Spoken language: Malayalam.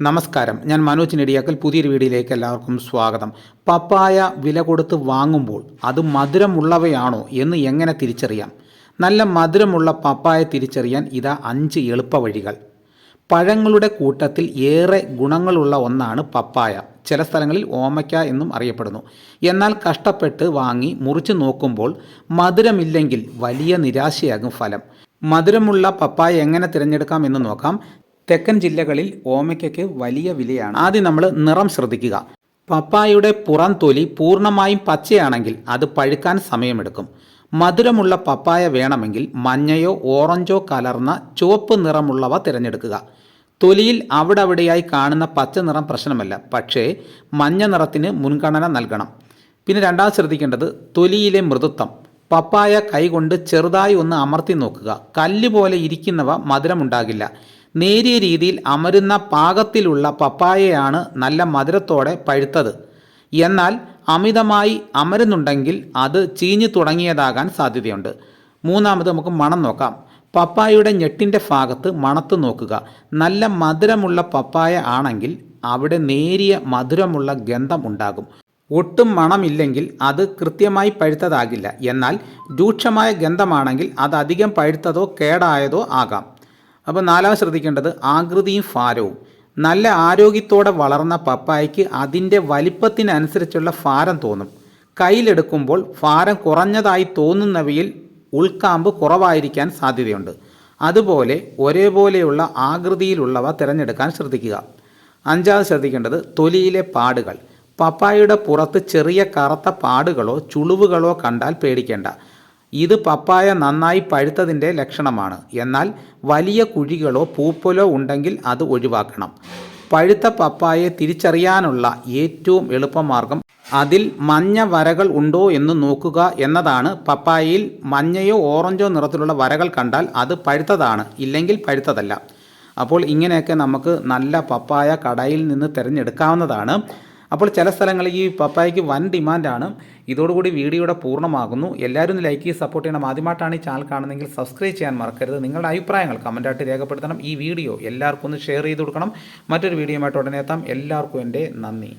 നമസ്കാരം. ഞാൻ മനോജ് നെടിയാക്കൽ. പുതിയൊരു വീഡിയോയിലേക്ക് എല്ലാവർക്കും സ്വാഗതം. പപ്പായ വില കൊടുത്ത് വാങ്ങുമ്പോൾ അത് മധുരമുള്ളവയാണോ എന്ന് എങ്ങനെ തിരിച്ചറിയാം? നല്ല മധുരമുള്ള പപ്പായ തിരിച്ചറിയാൻ ഇതാ അഞ്ച് എളുപ്പ വഴികൾ. പഴങ്ങളുടെ കൂട്ടത്തിൽ ഏറെ ഗുണങ്ങളുള്ള ഒന്നാണ് പപ്പായ. ചില സ്ഥലങ്ങളിൽ ഓമയ്ക്ക എന്നും അറിയപ്പെടുന്നു. എന്നാൽ കഷ്ടപ്പെട്ട് വാങ്ങി മുറിച്ച് നോക്കുമ്പോൾ മധുരമില്ലെങ്കിൽ വലിയ നിരാശയാകും ഫലം. മധുരമുള്ള പപ്പായ എങ്ങനെ തിരഞ്ഞെടുക്കാം എന്ന് നോക്കാം. തെക്കൻ ജില്ലകളിൽ ഓമയ്ക്കയ്ക്ക് വലിയ വിലയാണ്. ആദ്യം നമ്മൾ നിറം ശ്രദ്ധിക്കുക. പപ്പായയുടെ പുറം തൊലി പൂർണമായും പച്ചയാണെങ്കിൽ അത് പഴുക്കാൻ സമയമെടുക്കും. മധുരമുള്ള പപ്പായ വേണമെങ്കിൽ മഞ്ഞയോ ഓറഞ്ചോ കലർന്ന ചുവപ്പ് നിറമുള്ളവ തിരഞ്ഞെടുക്കുക. തൊലിയിൽ അവിടെ അവിടെയായി കാണുന്ന പച്ച നിറം പ്രശ്നമല്ല പക്ഷേ മഞ്ഞ നിറത്തിന് മുൻഗണന നൽകണം. പിന്നെ രണ്ടാമത് ശ്രദ്ധിക്കേണ്ടത് തൊലിയിലെ മൃദുത്വം. പപ്പായ കൈകൊണ്ട് ചെറുതായി ഒന്ന് അമർത്തി നോക്കുക. കല്ല് പോലെ ഇരിക്കുന്നവ മധുരമുണ്ടാകില്ല. നേരിയ രീതിയിൽ അമരുന്ന പാകത്തിലുള്ള പപ്പായയാണ് നല്ല മധുരത്തോടെ പഴുത്തത്. എന്നാൽ അമിതമായി അമരുന്നുണ്ടെങ്കിൽ അത് ചീഞ്ഞു തുടങ്ങിയതാകാൻ സാധ്യതയുണ്ട്. മൂന്നാമത് നമുക്ക് മണം നോക്കാം. പപ്പായയുടെ ഞെട്ടിന്റെ ഭാഗത്ത് മണത്ത് നോക്കുക. നല്ല മധുരമുള്ള പപ്പായ ആണെങ്കിൽ അവിടെ നേരിയ മധുരമുള്ള ഗന്ധം ഉണ്ടാകും. ഒട്ടും മണമില്ലെങ്കിൽ അത് കൃത്യമായി പഴുത്തതാകില്ല. എന്നാൽ രൂക്ഷമായ ഗന്ധമാണെങ്കിൽ അത് അധികം പഴുത്തതോ കേടായതോ ആകാം. അപ്പോൾ നാലാമത് ശ്രദ്ധിക്കേണ്ടത് ആകൃതിയും ഭാരവും. നല്ല ആരോഗ്യത്തോടെ വളർന്ന പപ്പായയ്ക്ക് അതിന്റെ വലിപ്പത്തിനനുസരിച്ചുള്ള ഭാരം തോന്നും. കയ്യിലെടുക്കുമ്പോൾ ഭാരം കുറഞ്ഞതായി തോന്നുന്നവയിൽ ഉൾക്കാമ്പ് കുറവായിരിക്കാൻ സാധ്യതയുണ്ട്. അതുപോലെ ഒരേപോലെയുള്ള ആകൃതിയിലുള്ളവ തിരഞ്ഞെടുക്കാൻ ശ്രദ്ധിക്കുക. അഞ്ചാമത് ശ്രദ്ധിക്കേണ്ടത് തൊലിയിലെ പാടുകൾ. പപ്പായയുടെ പുറത്ത് ചെറിയ കറുത്ത പാടുകളോ ചുളിവുകളോ കണ്ടാൽ പേടിക്കേണ്ട. ഇത് പപ്പായ നന്നായി പഴുത്തതിന്റെ ലക്ഷണമാണ്. എന്നാൽ വലിയ കുഴികളോ പൂപ്പലോ ഉണ്ടെങ്കിൽ അത് ഒഴിവാക്കണം. പഴുത്ത പപ്പായയെ തിരിച്ചറിയാനുള്ള ഏറ്റവും എളുപ്പമാർഗം അതിൽ മഞ്ഞ വരകൾ ഉണ്ടോ എന്ന് നോക്കുക എന്നതാണ്. പപ്പായയിൽ മഞ്ഞയോ ഓറഞ്ചോ നിറത്തിലുള്ള വരകൾ കണ്ടാൽ അത് പഴുത്തതാണ് ഇല്ലെങ്കിൽ പഴുത്തതല്ല. അപ്പോൾ ഇങ്ങനെയൊക്കെ നമുക്ക് നല്ല പപ്പായ കടയിൽ നിന്ന് തിരഞ്ഞെടുക്കാവുന്നതാണ്. അപ്പോൾ ചില സ്ഥലങ്ങളിൽ ഈ പപ്പായയ്ക്ക് വൻ ഡിമാൻഡാണ്. ഇതോടുകൂടി വീഡിയോയുടെ പൂർണമാകുന്നു. എല്ലാവരും ലൈക്ക് ചെയ്ത് സപ്പോർട്ട് ചെയ്യണം. ആദ്യമായിട്ടാണ് ഈ ചാനൽ കാണുന്നതെങ്കിൽ സബ്സ്ക്രൈബ് ചെയ്യാൻ മറക്കരുത്. നിങ്ങളുടെ അഭിപ്രായങ്ങൾ കമന്റായിട്ട് രേഖപ്പെടുത്തണം. ഈ വീഡിയോ എല്ലാവർക്കും ഒന്ന് ഷെയർ ചെയ്ത് കൊടുക്കണം. മറ്റൊരു വീഡിയോയുമായിട്ട് ഉടനെ എത്താം. എല്ലാവർക്കും എന്റെ നന്ദി.